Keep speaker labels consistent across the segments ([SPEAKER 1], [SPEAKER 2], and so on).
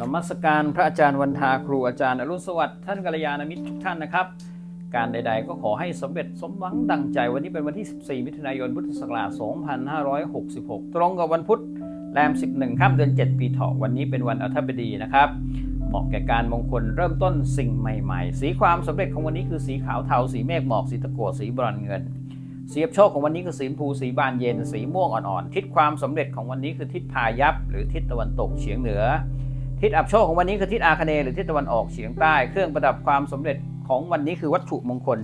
[SPEAKER 1] นมัสการพระอาจารย์วันทาครูอาจารย์อรุณสวัสดิ์ท่านกัลยาณมิตรทุกท่านนะครับ การใด ๆ ก็ขอให้สำเร็จสมหวังดังใจวันนี้เป็นวันที่ 14 มิถุนายนพุทธศักราช 2566 ตรงกับวันพุธแรม 11ค่ำเดือน 7 ปีเถาะวันนี้เป็นวันอัฐบดีนะครับ เหมาะแก่การมงคลเริ่มต้นสิ่งใหม่ ๆ สีความสำเร็จของวันนี้คือสีขาวเทาสีเมฆหมอกสีตะโกสีบรอนเงินเสีอับโชคของวันนี้คือสีชมพูสีบานเย็นสีม่วงอ่อนๆทิศความสำเร็จของวันนี้คือทิศพายัพหรือทิศตะวันตกเฉียงเหนือ ทิศอับโชคของวันนี้คือทิศอาคเนหรือทิศตะวันออกเฉียงใต้ เครื่องประดับความสำเร็จของวันนี้คือวัตถุมงคล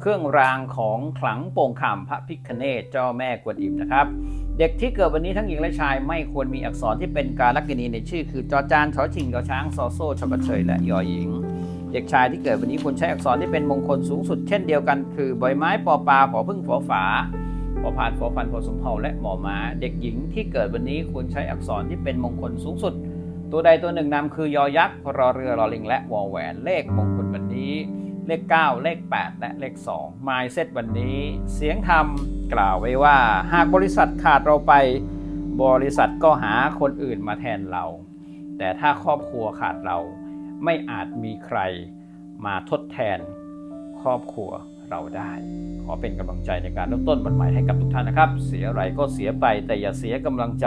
[SPEAKER 1] เครื่องรางของขลังโป่งขามพระพิคเนศเจ้าแม่กวนอิมนะครับ เด็กที่เกิดวันนี้ทั้งหญิงและชายไม่ควรมีอักษรที่เป็นการลักษณีในชื่อ คือจอจานชอชิงกอช้างซอโซ่ชอกะเชยและยอหญิง เด็กชายที่เกิดวันนี้ควรใช้อักษรที่เป็นมงคลสูงสุดเช่นเดียวกัน คือใบไม้ปอปลาผอพึ่งฝอฝาปอพานฝอฟันผอสมเภาและหมอม้า เด็กหญิงที่เกิดวันนี้ควรใช้อักษรที่เป็นมงคลสูงสุด ตัวใดตัวหนึ่งนำคือยอยักษ์รอเรือรอลิง และวอแหวน เลขมงคลวันนี้ เลข 9 เลข 8 และเลข2 m ม s เซตวันนี้ เสียงธรรมกล่าวไว้ว่า หากบริษัทขาดเราไป บริษัทก็หาคนอื่นมาแทนเรา แต่ถ้าครอบครัวขาดเราไม่อาจมีใครมาทดแทนครอบครัวเราได้ ขอเป็นกำลังใจในการเริ่มต้นวันใหม่ให้กับทุกท่านนะครับ เสียอะไรก็เสียไปแต่อย่าเสียกำลังใจ